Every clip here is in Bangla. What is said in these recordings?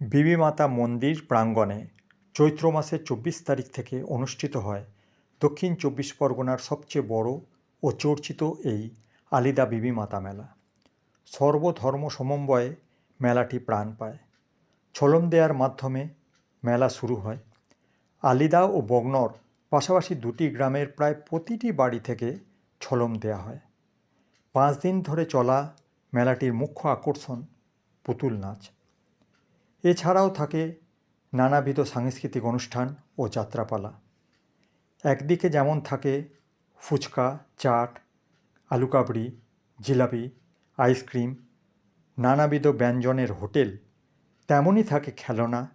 বিবিমাতা মন্দির প্রাঙ্গণে চৈত্র মাসের চব্বিশ তারিখ থেকে অনুষ্ঠিত হয়। দক্ষিণ চব্বিশ পরগনার সবচেয়ে বড় ও চর্চিত এই আলিদা বিবিমাতা মেলা। সর্বধর্ম সমন্বয়ে মেলাটি প্রাণ পায়। ছলম দেয়ার মাধ্যমে মেলা শুরু হয়। আলিদা ও বগনর পাশাপাশি দুটি গ্রামের প্রায় প্রতিটি বাড়ি থেকে ছলম দেওয়া হয়। পাঁচ দিন ধরে চলা মেলাটির মুখ্য আকর্ষণ পুতুল নাচ। এছাড়াও থাকে নানাবিধ সাংস্কৃতিক অনুষ্ঠান ও যাত্রাপালা। একদিকে যেমন থাকে ফুচকা, চাট আলু কাবড়ি জিলাপি, আইসক্রিম, নানাবিধ ব্যঞ্জনের হোটেল, তেমনই থাকে খেলনা,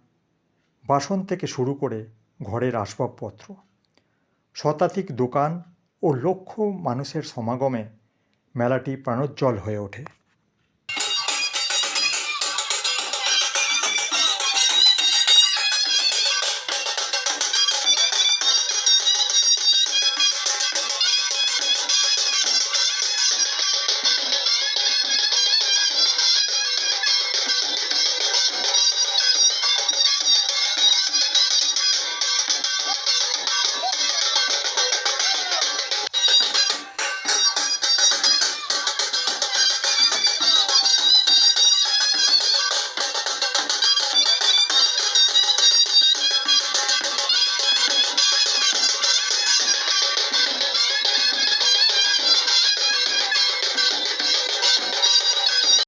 বাসন থেকে শুরু করে ঘরের আসবাবপত্র। শতাধিক দোকান ও লক্ষ মানুষের সমাগমে মেলাটি প্রাণোজ্জ্বল হয়ে ওঠে।